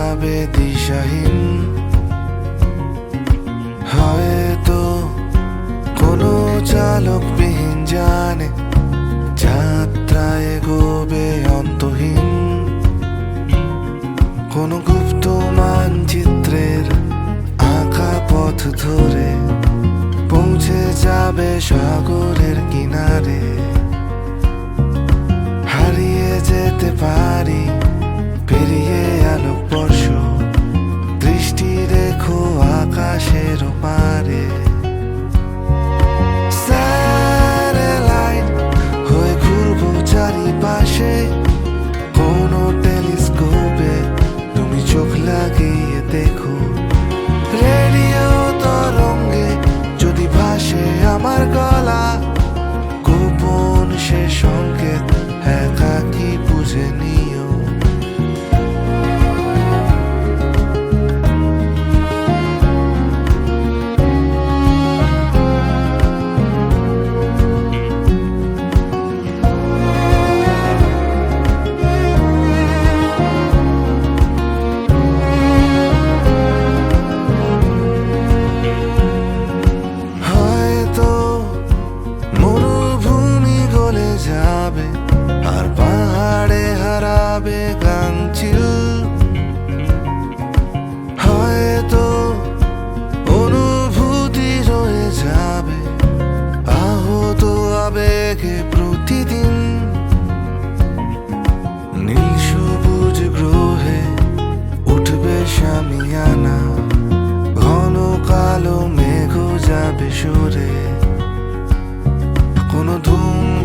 যাবে দিশাহীন। হয়তো কোনো চালকবিহীন জানে যাত্রায় গোবে অন্তহীন। কোনো গুপ্ত মানচিত্রের আঁকা পথ ধরে পৌঁছে যাবে সাগরের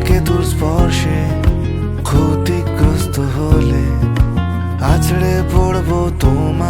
থেকে তোর স্পর্শে ক্ষতিগ্রস্ত হলে আছড়ে পড়ব তোমার